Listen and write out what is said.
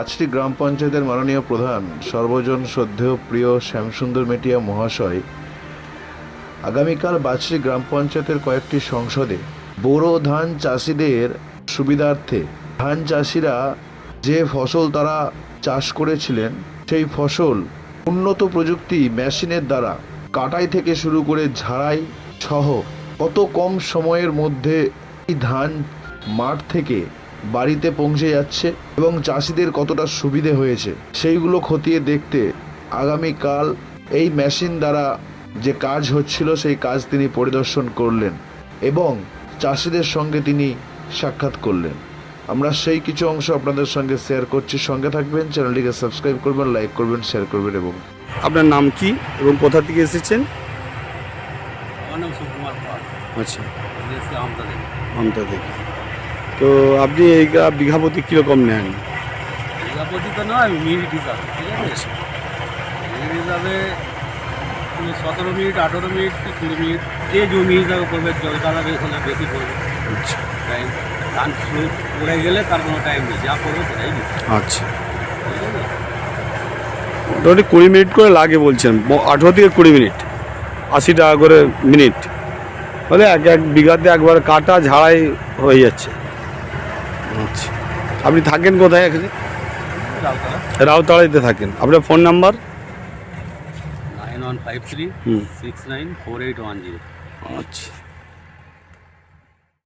বাছড়ি গ্রাম পঞ্চায়েতের মাননীয় প্রধান, সর্বজন শ্রদ্ধেয়, প্রিয় শ্যামসুন্দর মেটিয়া মহাশয়, আগামীকাল বাছড়ি গ্রাম পঞ্চায়েতের কয়েকটি সংসদে বোরো ধান চাষিদের সুবিধার্থে ধান চাষিরা যে ফসল তারা চাষ করেছিলেন, সেই ফসল উন্নত প্রযুক্তি মেশিনের দ্বারা কাটাই থেকে শুরু করে ঝাড়াই সহ কত কম সময়ের মধ্যে এই ধান মাঠ থেকে বাড়িতে পৌঁছে যাচ্ছে এবং চাষিদের কতটা সুবিধে হয়েছে সেইগুলো খতিয়ে দেখতে আগামীকাল এই মেশিন দ্বারা যে কাজ হচ্ছিল সেই কাজ তিনি পরিদর্শন করলেন এবং চাষিদের সঙ্গে তিনি সাক্ষাৎ করলেন। আমরা সেই কিছু অংশ আপনাদের সঙ্গে শেয়ার করছি। সঙ্গে থাকবেন চ্যানেলটিকে সাবস্ক্রাইব করবেন লাইক করবেন শেয়ার করবেন এবং আপনার নাম কি এবং কোথা থেকে এসেছেন? আচ্ছা। আমতা থেকে তো আপনি এই গা- বিঘা প্রতি কীরকম নেন? তো নয় মিনিট হিসাবে ঠিক আছে? মিনিট হিসাবে সতেরো মিনিট আঠেরো মিনিট কি কুড়ি মিনিট যে জমি হিসাবে করবে জল বেশি করবে আচ্ছা। টাইম ধান শুরু গেলে তার কোনো টাইম নেই যা করবে সেটাই আচ্ছা। মোটামুটি কুড়ি মিনিট করে লাগে বলছেন আঠেরো থেকে কুড়ি মিনিট আশি টাকা করে মিনিট। হলে এক এক বিঘাতে একবার কাটা ঝাড়াই হয়ে যাচ্ছে। আচ্ছা। আপনি থাকেন কোথায় এখানে? রাউতাড়াইতে থাকেন। আপনার phone number? Nine one five three six nine four eight one zero. আচ্ছা।